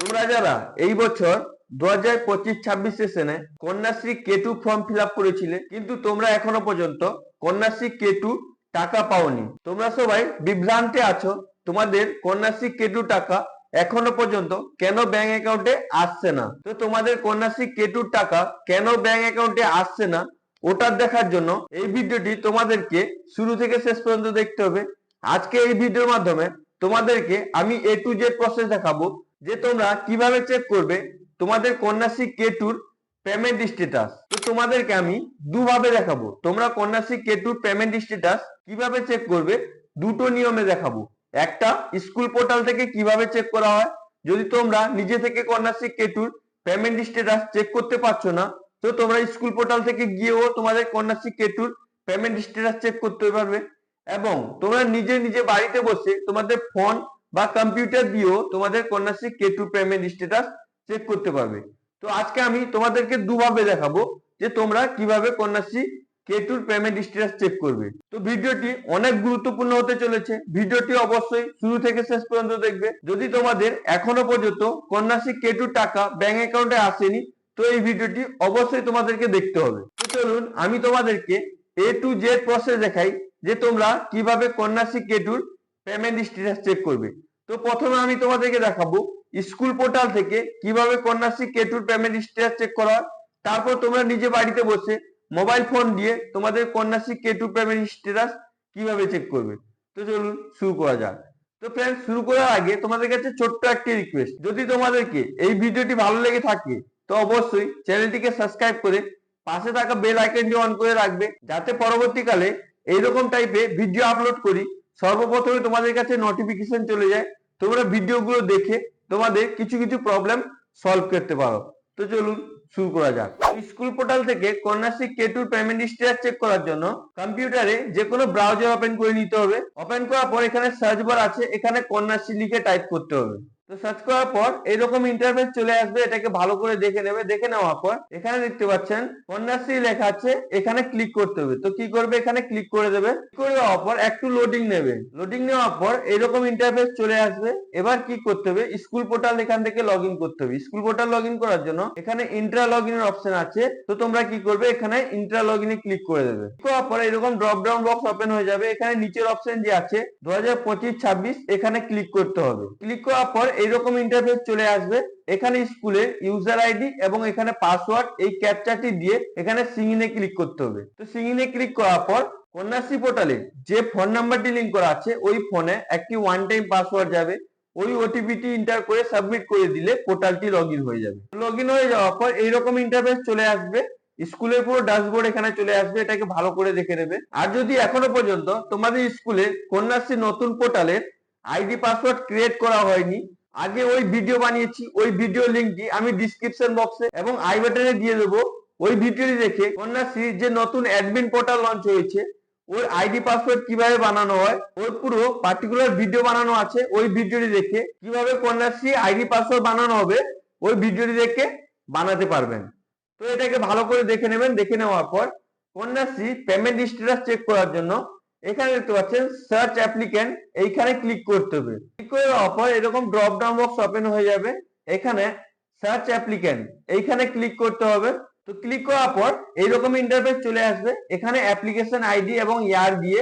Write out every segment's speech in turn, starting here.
তোমরা যারা এই বছর দু হাজার পঁচিশ ছাব্বিশ সেশনে Kanyashree K two form fill up করেছিলে, কিন্তু তোমরা এখনও পর্যন্ত কন্যাশ্রী কেটু টাকা পাওনি। তোমরা সবাই বিভ্রান্তে আছো, তোমাদের কন্যাশ্রী কেটু টাকা এখনও পর্যন্ত কেন ব্যাংক অ্যাকাউন্টে আসছে না? তো তোমাদের কন্যাশ্রী কেটুর টাকা কেন ব্যাংক অ্যাকাউন্টে আসছে না, ওটা দেখার জন্য এই ভিডিওটি তোমাদেরকে শুরু থেকে শেষ পর্যন্ত দেখতে হবে। আজকে এই ভিডিওর মাধ্যমে তোমাদেরকে আমি এ টু জেড প্রসেস দেখাবো যে তোমরা কীভাবে চেক করবে? তোমাদের কন্যাশ্রী কে টুর পেমেন্ট স্ট্যাটাস তো তোমাদেরকে আমি দুভাবে দেখাবো। তোমরা কন্যাশ্রী কে টুর পেমেন্ট স্ট্যাটাস কীভাবে চেক করবে? দুটো নিয়মে দেখাবো। একটা স্কুল পোর্টাল থেকে কীভাবে চেক করা হয়? যদি তোমরা নিজে থেকে কন্যাশ্রী কে টুর পেমেন্ট স্ট্যাটাস চেক করতে পারছ না, তো তোমরা স্কুল পোর্টাল থেকে গিয়েও তোমাদের কন্যাশ্রী কে টুর পেমেন্ট স্ট্যাটাস চেক করতে পারবে। এবং তোমরা নিজে নিজে বাড়িতে বসে তোমাদের ফোন বা কম্পিউটার দিয়েও তোমাদের Kanyashree K two payment status check করতে পারবে। তো আজকে আমি তোমাদেরকে দুভাবে দেখাবো যে তোমরা কীভাবে কন্যাশ্রী কেটুর পেমেন্ট স্ট্যাটাস চেক করবে। তো ভিডিওটি অনেক গুরুত্বপূর্ণ হতে চলেছে। ভিডিওটি অবশ্যই শুরু থেকে শেষ পর্যন্ত দেখবে। যদি তোমাদের এখনও পর্যন্ত কন্যাশ্রী কেটুর টাকা ব্যাংক অ্যাকাউন্টে আসেনি, তো এই ভিডিওটি অবশ্যই তোমাদেরকে দেখতে হবে। তো চলুন আমি তোমাদেরকে এ টু জেড প্রসেস দেখাই যে তোমরা কীভাবে কন্যাশ্রী কেটুর পেমেন্ট স্ট্যাটাস চেক করবে। তো প্রথমে আমি তোমাদেরকে দেখাবো স্কুল পোর্টাল থেকে কীভাবে কন্যাশ্রী কেটুর পেমেন্ট স্ট্যাটাস চেক করা তারপর তোমরা নিজে বাড়িতে বসে মোবাইল ফোন দিয়ে তোমাদের কন্যাশ্রী কেটুর পেমেন্ট স্ট্যাটাস কীভাবে চেক করবে। তো চলুন শুরু করা যাক। তো ফ্রেন্ড শুরু করার আগে তোমাদের কাছে ছোট্ট একটি রিকোয়েস্ট যদি তোমাদেরকে এই ভিডিওটি ভালো লেগে থাকে, তো অবশ্যই চ্যানেলটিকে সাবস্ক্রাইব করে পাশে থাকা বেল আইকনটি অন করে রাখবে, যাতে পরবর্তীকালে এইরকম টাইপের ভিডিও আপলোড করি। সর্বপ্রথমে তোমাদের কাছে নোটিফিকেশন চলে যায়। তোমরা ভিডিওগুলো দেখে তোমাদের কিছু কিছু প্রবলেম সলভ করতে পারো। তো চলুন শুরু করা যাক। স্কুল পোর্টাল থেকে কন্যাশ্রী কে টুর পেমেন্ট স্ট্যাটাস চেক করার জন্য কম্পিউটারে যে কোনো ব্রাউজার ওপেন করে নিতে হবে। ওপেন করার পর এখানে সার্চ বার আছে। এখানে কন্যাশ্রী লিখে টাইপ করতে হবে। তো সার্চ করার পর এইরকম ইন্টারফেস চলে আসবে, এটাকে ভালো করে দেখে নেবে, দেখে নেওয়ার পর এখানে দেখতে পাচ্ছেন কন্যাশ্রী লেখা আছে, এখানে ক্লিক করতে হবে। তো কি করবে? এখানে ক্লিক করে দেবে। করে দেওয়ার পর একটু লোডিং নেবে। লোডিং নেওয়ার পর এইরকম ইন্টারফেস চলে আসবে। এবার কি করতে হবে? স্কুল পোর্টাল এখান থেকে লগ করতে হবে। স্কুল পোর্টাল লগ করার জন্য এখানে ইন্ট্রা লগ এর অপশন আছে। তো তোমরা কি করবে? এখানে ইন্ট্রা লগ ইনে ক্লিক করে দেবে। করার পর এরকম ড্রপ ডাউন বক্স ওপেন হয়ে যাবে। এখানে নিচের অপশন যে আছে, দু হাজার এখানে ক্লিক করতে হবে। ক্লিক করার পর এইরকম ইন্টারফেস চলে আসবে। এখানে স্কুলের ইউজার আইডি এবং এখানে পাসওয়ার্ড এই ক্যাপচারটি দিয়ে এখানে সিঙ্গিনে ক্লিক করতে হবে। তো সিঙ্গিনে ক্লিক করার পর কন্যাশ্রী পোর্টালে যে ফোন নাম্বারটি লিঙ্ক করা আছে, ওই ফোনে একটি ওয়ান টাইম পাসওয়ার্ড যাবে। ওই ওটিপিটি এন্টার করে সাবমিট করে দিলে পোর্টালটি লগ হয়ে যাবে। লগ হয়ে যাওয়ার পর এইরকম ইন্টারফেস চলে আসবে। স্কুলের পুরো ড্যাশবোর্ড এখানে চলে আসবে, এটাকে ভালো করে দেখে নেবে। আর যদি এখনও পর্যন্ত তোমাদের স্কুলে কন্যাশ্রী নতুন পোর্টালের আইডি পাসওয়ার্ড ক্রিয়েট করা হয়নি আগে ওই ভিডিও বানিয়েছি, ওই ভিডিও লিঙ্কটি আমি ডিসক্রিপশন বক্সে এবং আই বাটনে দিয়ে দেবো। ওই ভিডিওটি দেখে কন্যাশ্রী যে নতুন অ্যাডমিন পোর্টাল লঞ্চ হয়েছে, ওর আইডি পাসওয়ার্ড কীভাবে বানানো হয়, ওর পুরো পার্টিকুলার ভিডিও বানানো আছে, ওই ভিডিওটি দেখে কীভাবে কন্যাশ্রী আইডি পাসওয়ার্ড বানানো হবে, ওই ভিডিওটি দেখে বানাতে পারবেন। তো এটাকে ভালো করে দেখে নেবেন, দেখে নেওয়ার পর কন্যাশ্রী পেমেন্ট স্ট্যাটাস চেক করার জন্য এখানে দেখতে পাচ্ছেন সার্চ অ্যাপ্লিকেন্ট এইখানে ক্লিক করতে হবে। ক্লিক করে দেওয়ার পর এরকম ড্রপ ডাউন বক্স ওপেন হয়ে যাবে। এখানে সার্চ অ্যাপ্লিকেন্ট এইখানে ক্লিক করতে হবে। তো ক্লিক করার পর এইরকম ইন্টারফেস চলে আসবে। এখানে অ্যাপ্লিকেশন আইডি এবং ইয়ার দিয়ে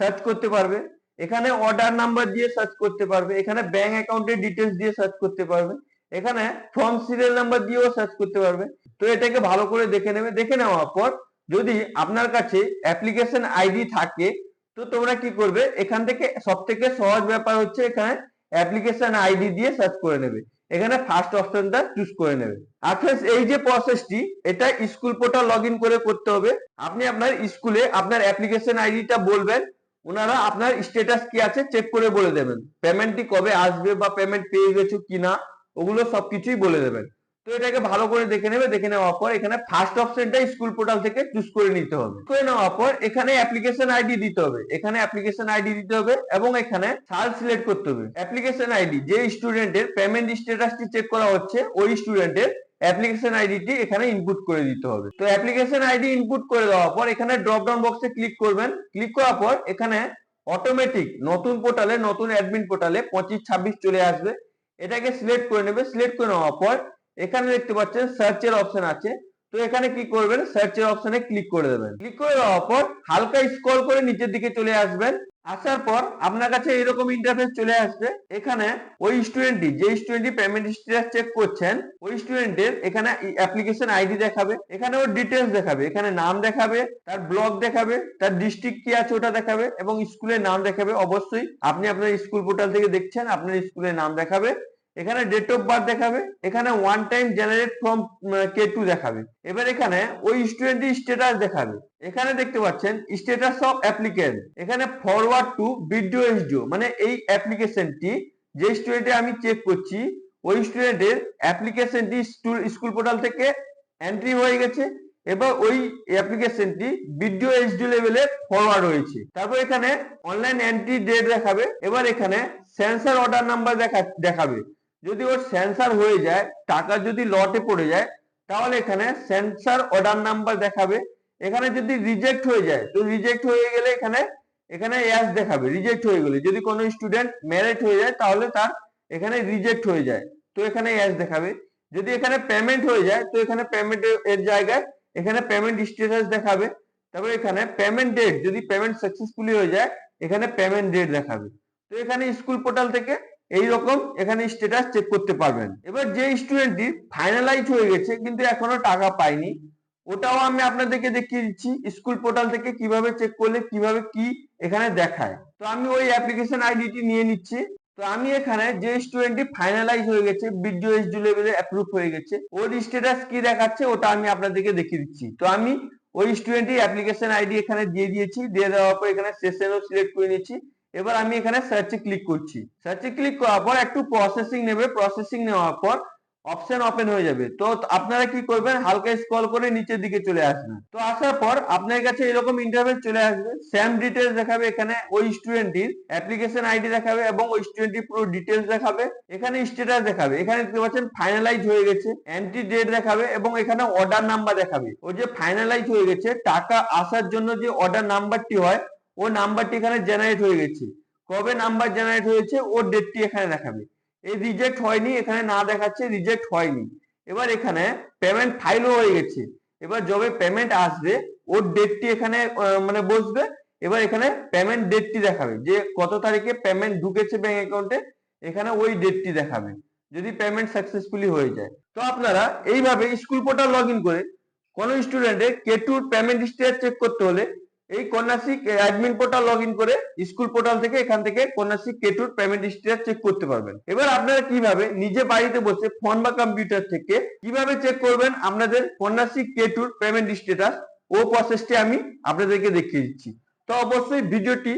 সার্চ করতে পারবে। এখানে অর্ডার নাম্বার দিয়ে সার্চ করতে পারবে। এখানে ব্যাংক অ্যাকাউন্টের ডিটেলস দিয়ে সার্চ করতে পারবে। এখানে ফর্ম সিরিয়াল নাম্বার দিয়েও সার্চ করতে পারবে। তো এটাকে ভালো করে দেখে নেবে। দেখে নেওয়ার পর যদি আপনার কাছে অ্যাপ্লিকেশন আইডি থাকে তো তোমরা কি করবে? এখান থেকে সব থেকে সহজ ব্যাপার হচ্ছে এখানে অ্যাপ্লিকেশন আইডি দিয়ে সার্চ করে নেবে। এখানে ফার্স্ট অপশনটা চুজ করে নেবে। আর এই যে প্রসেসটি এটা স্কুল পোর্টাল লগ করে করতে হবে। আপনি আপনার স্কুলে আপনার অ্যাপ্লিকেশন আইডিটা বলবেন, ওনারা আপনার স্ট্যাটাস কি আছে চেক করে বলে দেবেন। পেমেন্টটি কবে আসবে বা পেমেন্ট পেয়ে গেছো কিনা, ওগুলো সবকিছুই বলে দেবেন। তো এটাকে ভালো করে দেখে নেবে, দেখে নেওয়ার পর এখানে ফার্স্ট অপশনটা স্কুল পোর্টাল থেকে চুজ করে নিতে হবে। করে নেওয়ার পর এখানে অ্যাপ্লিকেশন আইডি দিতে হবে। এখানে অ্যাপ্লিকেশন আইডি দিতে হবে এবং এখানে সাল সিলেক্ট করতে হবে। অ্যাপ্লিকেশন আইডি যে স্টুডেন্টের পেমেন্ট স্ট্যাটাসটি চেক করা হচ্ছে, ওই স্টুডেন্টের অ্যাপ্লিকেশন আইডিটি এখানে ইনপুট করে দিতে হবে। তো অ্যাপ্লিকেশন আইডি ইনপুট করে দেওয়ার পর এখানে ড্রপ ডাউন বক্সে ক্লিক করবেন। ক্লিক করার পর এখানে অটোমেটিক নতুন পোর্টালে নতুন অ্যাডমিন পোর্টালে পঁচিশ ছাব্বিশ চলে আসবে। এটাকে সিলেক্ট করে নেবে। সিলেক্ট করে নেওয়ার পর এখানে দেখতে পাচ্ছেন সার্চের অপশন আছে। তো এখানে কি করবেন? সার্চের অপশনে ক্লিক করে দেবেন। ক্লিক করে দেওয়ার পর হালকা স্ক্রল করে নিচের দিকে চলে আসবেন। আসার পর আপনার কাছে এরকম ইন্টারফেস চলে আসবে। এখানে ওই স্টুডেন্টটি যে স্টুডেন্টটি পেমেন্ট স্ট্যাটাস চেক করছেন, ওই স্টুডেন্টের এখানে অ্যাপ্লিকেশন আইডি দেখাবে। এখানে ওর ডিটেলস দেখাবে। এখানে নাম দেখাবে, তার ব্লক দেখাবে, তার ডিস্ট্রিক্ট কি আছে ওটা দেখাবে এবং স্কুলের নাম দেখাবে। অবশ্যই আপনি আপনার স্কুল পোর্টাল থেকে দেখছেন, আপনার স্কুলের নাম দেখাবে। এখানে ডেট অফ বার্থ দেখাবে, এখানে one time generate from K two দেখাবে। এবার এখানে ওই স্টুডেন্টের স্ট্যাটাস দেখাবে। এখানে দেখতে পাচ্ছেন স্ট্যাটাস অফ অ্যাপ্লিকেন্ট এখানে ফরওয়ার্ড টু ভিডিও এসডিও মানে এই অ্যাপ্লিকেশনটি যে স্টুডেন্টে আমি চেক করছি, ওই স্টুডেন্টের অ্যাপ্লিকেশনটি স্কুল পোর্টাল থেকে এন্ট্রি হয়ে গেছে। এবার ওই অ্যাপ্লিকেশনটি ভিডিও এইচডি লেভেলে ফরওয়ার্ড হয়েছে। তারপর এখানে অনলাইন এন্ট্রি ডেট দেখাবে। এবার এখানে সেন্সার অর্ডার নাম্বার দেখা, দেখাবে। যদি ওর সেন্সার হয়ে যায়, টাকা যদি লটে পড়ে যায়, তাহলে এখানে সেন্সার অর্ডার নাম্বার দেখাবে। এখানে যদি রিজেক্ট হয়ে যায়, তো রিজেক্ট হয়ে গেলে এখানে এখানে অ্যাস দেখাবে রিজেক্ট হয়ে গেলে। যদি কোনো স্টুডেন্ট ম্যারেট হয়ে যায়, তাহলে তার এখানে রিজেক্ট হয়ে যায়, তো এখানে অ্যাস দেখাবে। যদি এখানে পেমেন্ট হয়ে যায়, তো এখানে পেমেন্ট এর জায়গায় এখানে পেমেন্ট স্ট্যাটাস দেখাবে। তারপর এখানে পেমেন্ট ডেট যদি পেমেন্ট সাকসেসফুলি হয়ে যায়, এখানে পেমেন্ট ডেট দেখাবে। তো এখানে স্কুল পোর্টাল থেকে এই রকম এখানে স্ট্যাটাস চেক করতে পারবেন। এবার যে স্টুডেন্টটি ফাইনালাইজ হয়ে গেছে, কিন্তু এখনও টাকা পায়নি, ওটাও আমি আপনাদেরকে দেখিয়ে দিচ্ছি স্কুল পোর্টাল থেকে কীভাবে চেক করলে, কীভাবে কি এখানে দেখায়। তো আমি ওই অ্যাপ্লিকেশন আইডিটি নিয়ে নিচ্ছি। তো আমি এখানে যে স্টুডেন্টটি ফাইনালাইজ হয়ে গেছে বিডিও এসডি লেভেলে অ্যাপ্রুভ হয়ে গেছে, ওর স্ট্যাটাস কি দেখাচ্ছে, ওটা আমি আপনাদেরকে দেখিয়ে দিচ্ছি। তো আমি ওই স্টুডেন্টটি অ্যাপ্লিকেশন আইডি এখানে দিয়ে দিয়েছি, দিয়ে দেওয়ার পর এখানে সেশনও সিলেক্ট করে নিচ্ছি এবার আমি এখানে সার্চে ক্লিক করছি। সার্চে ক্লিক করার পর একটু প্রসেসিং নেবে। প্রসেসিং নেওয়ার পর অপশন ওপেন হয়ে যাবে। তো আপনারা কি করবেন? হালকা স্ক্রল করে নিচের দিকে চলে আসবেন। তো আসার পর আপনার কাছে এরকম ইন্টারভেস চলে আসবে। সেম ডিটেলস দেখাবে এখানে ওই স্টুডেন্টটির অ্যাপ্লিকেশন আইডি দেখাবে এবং ওই স্টুডেন্টটির পুরো ডিটেলস দেখাবে। এখানে স্ট্যাটাস দেখাবে। এখানে দেখতে পাচ্ছেন ফাইনালাইজ হয়ে গেছে। এন্ট্রি ডেট দেখাবে এবং এখানে অর্ডার নাম্বার দেখাবে। ও যে ফাইনালাইজ হয়ে গেছে, টাকা আসার জন্য যে অর্ডার নাম্বারটি হয় ও নাম্বারটি এখানে জেনারেট হয়ে গেছে। কবে নাম্বার জেনারেট হয়েছে? ওর ডেটটি এখানে দেখাবে। এই রিজেক্ট হয়নি, এখানে না দেখাচ্ছে রিজেক্ট হয়নি। এবার এখানে পেমেন্ট ফাইলও হয়ে গেছে। এবার যবে পেমেন্ট আসবে ওর ডেটটি এখানে মানে বসবে। এবার এখানে পেমেন্ট ডেটটি দেখাবে। যে কত তারিখে পেমেন্ট ঢুকেছে ব্যাংক অ্যাকাউন্টে এখানে ওই ডেটটি দেখাবে। যদি পেমেন্ট সাকসেসফুলি হয়ে যায়। তো আপনারা এইভাবে স্কুল পোর্টাল লগ করে কোনো স্টুডেন্টের কে টুর পেমেন্ট স্টেটাস চেক করতে হলে এই কন্যাশ্রী অ্যাডমিন পোর্টাল লগ করে স্কুল পোর্টাল থেকে এখান থেকে কন্যাশ্রী কেটুর পেমেন্ট স্ট্যাটাস চেক করতে পারবেন। এবার আপনারা কীভাবে নিজে বাড়িতে বসে ফোন বা কম্পিউটার থেকে কীভাবে চেক করবেন? আপনাদের কন্যাশ্রী কেটুর পেমেন্ট স্টেটাস ও প্রসেসটি আমি আপনাদেরকে দেখিয়ে দিচ্ছি। তো অবশ্যই ভিডিওটি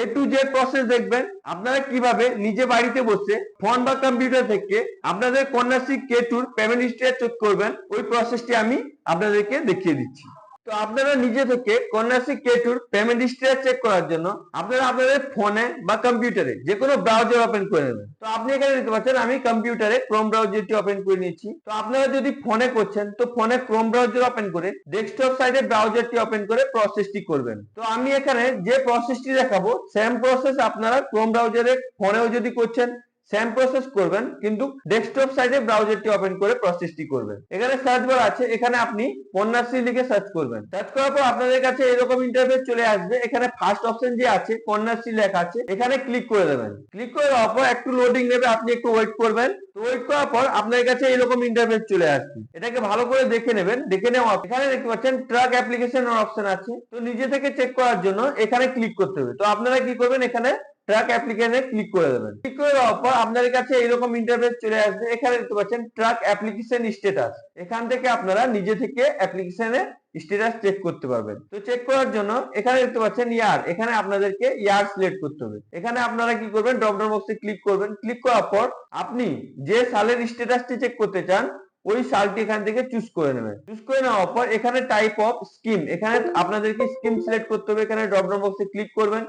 এ টু জেড প্রসেস দেখবেন। আপনারা কীভাবে নিজে বাড়িতে বসে ফোন বা কম্পিউটার থেকে আপনাদের কন্যাশ্রী কেটুর পেমেন্ট স্ট্যাটাস চেক করবেন, ওই প্রসেসটি আমি আপনাদেরকে দেখিয়ে দিচ্ছি। তো আপনারা নিজে থেকে কন্যাশ্রী কেটুর পেমেন্ট স্ট্যাটাস চেক করার জন্য আপনারা আপনাদের ফোনে বা কম্পিউটারে যে কোনো ব্রাউজার ওপেন করে নেবেন। তো আপনি এখানে দেখতে পাচ্ছেন, আমি কম্পিউটারে ক্রোম ব্রাউজারটি ওপেন করে নিয়েছি। তো আপনারা যদি ফোনে করছেন, তো ফোনে ক্রোম ব্রাউজার ওপেন করে ডেস্কটপ সাইডে ব্রাউজারটি ওপেন করে প্রসেসটি করবেন। তো আমি এখানে যে প্রসেসটি দেখাবো সেম প্রসেস আপনারা ক্রোম ব্রাউজারে ফোনেও যদি করছেন সেম প্রসেস করবেন, কিন্তু ডেস্কটপ সাইডে ব্রাউজারটি ওপেন করে প্রসেসটি করবেন। এখানে সার্চ বার আছে, এখানে আপনি কন্যাশ্রী লিখে সার্চ করবেন। সার্চ করার পর আপনাদের কাছে এরকম ইন্টারফেস চলে আসবে, এখানে ফার্স্ট অপশন যে আছে, কন্যাশ্রী লেখা আছে, এখানে ক্লিক করে দেবেন। ক্লিক করে দেওয়ার পর একটু লোডিং নেবে, আপনি একটু ওয়েট করবেন। তো ওয়েট করার পর আপনার কাছে এরকম ইন্টারফেস চলে আসবে। এটাকে ভালো করে দেখে নেবেন, দেখে নেওয়া এখানে দেখতে পাচ্ছেন ট্রাক অ্যাপ্লিকেশন অপশন আছে। তো নিজে থেকে চেক করার জন্য এখানে ক্লিক করতে হবে। তো আপনারা কি করবেন, এখানে ট্রাক অ্যাপ্লিকেশনে ক্লিক করে দেবেন। ক্লিক করে দেওয়ার পর আপনাদের কাছে এরকম ইন্টারফেস চলে আসবে। এখানে দেখতে পাচ্ছেন ট্রাক অ্যাপ্লিকেশন স্ট্যাটাস এখান থেকে আপনারা নিজে থেকে অ্যাপ্লিকেশনে স্ট্যাটাস চেক করতে পারবেন। তো চেক করার জন্য এখানে দেখতে পাচ্ছেন ইয়ার। এখানে আপনাদেরকে ইয়ার সিলেক্ট করতে হবে। এখানে আপনারা কি করবেন ড্রপডাউন বক্সে ক্লিক করবেন। ক্লিক করার পর আপনি যে সালের স্ট্যাটাসটি চেক করতে চান, ওই সালটি এখান থেকে চুজ করে নেবেন। চুজ করে নেওয়ার পর এখানে টাইপ অফ স্কিম এখানে আপনাদেরকে স্কিম সিলেক্ট করতে হবে। এখানে ড্রপডাউন বক্সে ক্লিক করবেন।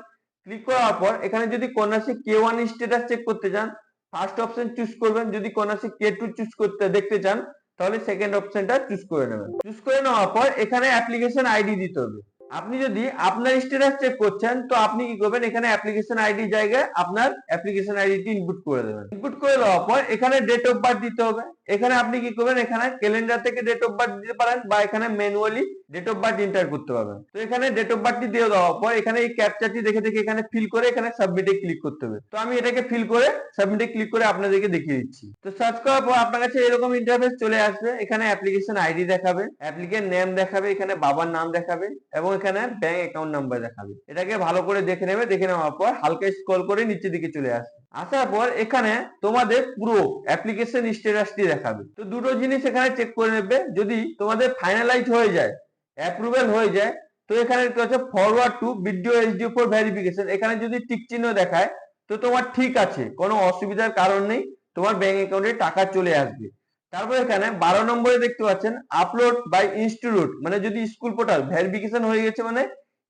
ক্লিক করার পর এখানে যদি Kanyashree K one status check করতে চান ফার্স্ট অপশন চুজ করবেন। যদি কন্যাশ্রী কে টু চুজ করতে, দেখতে চান, তাহলে সেকেন্ড অপশনটা চুজ করে নেবেন। চুজ করে নেওয়ার পর এখানে অ্যাপ্লিকেশন আইডি দিতে হবে। আপনি যদি আপনার স্ট্যাটাস চেক করছেন, তো আপনি কি করবেন? এখানে অ্যাপ্লিকেশন আইডি জায়গায় আপনার অ্যাপ্লিকেশন আইডিটি ইনপুট করে দেবেন। ইনপুট করে দেওয়ার পর এখানে ডেট অফ বার্থ দিতে হবে। এখানে আপনি কি করবেন? এখানে ক্যালেন্ডার থেকে ডেট অফ বার্থ দিতে পারেন বা এখানে manually date of birth enter করতে পারবেন। তো এখানে ডেট অফ বার্থটি দিয়ে দেওয়ার পর এখানে এই ক্যাপচারটি দেখে দেখে এখানে ফিল করে এখানে সাবমিটে ক্লিক করতে হবে। তো আমি এটাকে ফিল করে সাবমিটে ক্লিক করে আপনাদেরকে দেখিয়ে দিচ্ছি। তো সার্চ করার পর আপনার কাছে এরকম ইন্টারফেস চলে আসবে। এখানে অ্যাপ্লিকেশন আইডি দেখাবে অ্যাপ্লিকেন্ট নেম দেখাবে, এখানে বাবার নাম দেখাবে এবং এখানে ব্যাংক অ্যাকাউন্ট নাম্বার দেখাবে। এটাকে ভালো করে দেখে নেবে, দেখে নেওয়ার পর হালকা স্ক্রল করে নিচের দিকে চলে আসবে। আসার পর এখানে তোমাদের পুরো অ্যাপ্লিকেশন স্ট্যাটাসটি দেখাবে। তো দুটো জিনিস এখানে চেক করে নেবে। যদি তোমাদের ফাইনালাইজ হয়ে যায় অ্যাপ্রুভেল হয়ে যায়, তো এখানে কি হচ্ছে forward to BDO HDO for verification এখানে যদি টিক চিহ্ন দেখায়, তো তোমার ঠিক আছে, কোনো অসুবিধার কারণ নেই, তোমার ব্যাংক অ্যাকাউন্টে টাকা চলে আসবে। তারপর এখানে বারো নম্বরে দেখতে পাচ্ছেন আপলোড বাই ইনস্টিটিউট মানে যদি স্কুল পোর্টাল ভেরিফিকেশন হয়ে গেছে মানে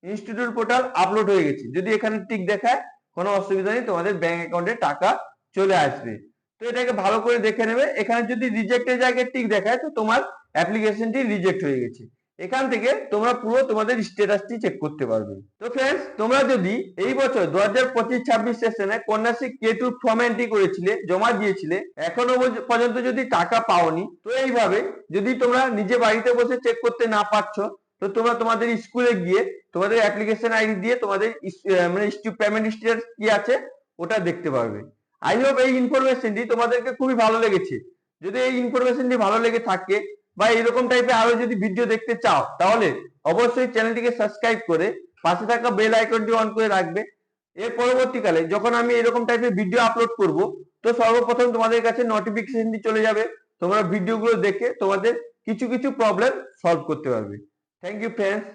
ইনস্টিটিউট পোর্টাল আপলোড হয়ে গেছে। যদি এখানে টিক দেখায়, কোনো অসুবিধা নেই, তোমাদের ব্যাংক অ্যাকাউন্টে টাকা চলে আসবে। তো এটাকে ভালো করে দেখে নেবে। এখানে যদি রিজেক্টের জায়গায় টিক দেখায়, তো তোমার অ্যাপ্লিকেশনটি রিজেক্ট হয়ে গেছে। এখান থেকে তোমরা পুরো তোমাদের স্ট্যাটাসটি চেক করতে পারবে। তো ফ্রেন্ডস তোমরা যদি এই বছর দু হাজার পঁচিশ ছাব্বিশ সেশনে Kanyashree K two form entry করেছিলে, জমা দিয়েছিলে, এখনও পর্যন্ত যদি টাকা পাওনি, তো এইভাবে যদি তোমরা নিজে বাড়িতে বসে চেক করতে না পারছ, তো তোমরা তোমাদের স্কুলে গিয়ে তোমাদের অ্যাপ্লিকেশন আইডি দিয়ে তোমাদের মানে পেমেন্ট স্ট্যাটাস কি আছে, ওটা দেখতে পারবে। আই হোপ এই ইনফরমেশনটি তোমাদেরকে খুবই ভালো লেগেছে। যদি এই ইনফরমেশনটি ভালো লেগে থাকে বা এরকম টাইপের আরও যদি ভিডিও দেখতে চাও, তাহলে অবশ্যই চ্যানেলটিকে সাবস্ক্রাইব করে পাশে থাকা বেল আইকনটি অন করে রাখবে। এর পরবর্তীকালে যখন আমি এরকম টাইপের ভিডিও আপলোড করব, তো সর্বপ্রথম তোমাদের কাছে নোটিফিকেশনটি চলে যাবে। তোমরা ভিডিওগুলো দেখে তোমাদের কিছু কিছু প্রবলেম সলভ করতে পারবে। Thank you friends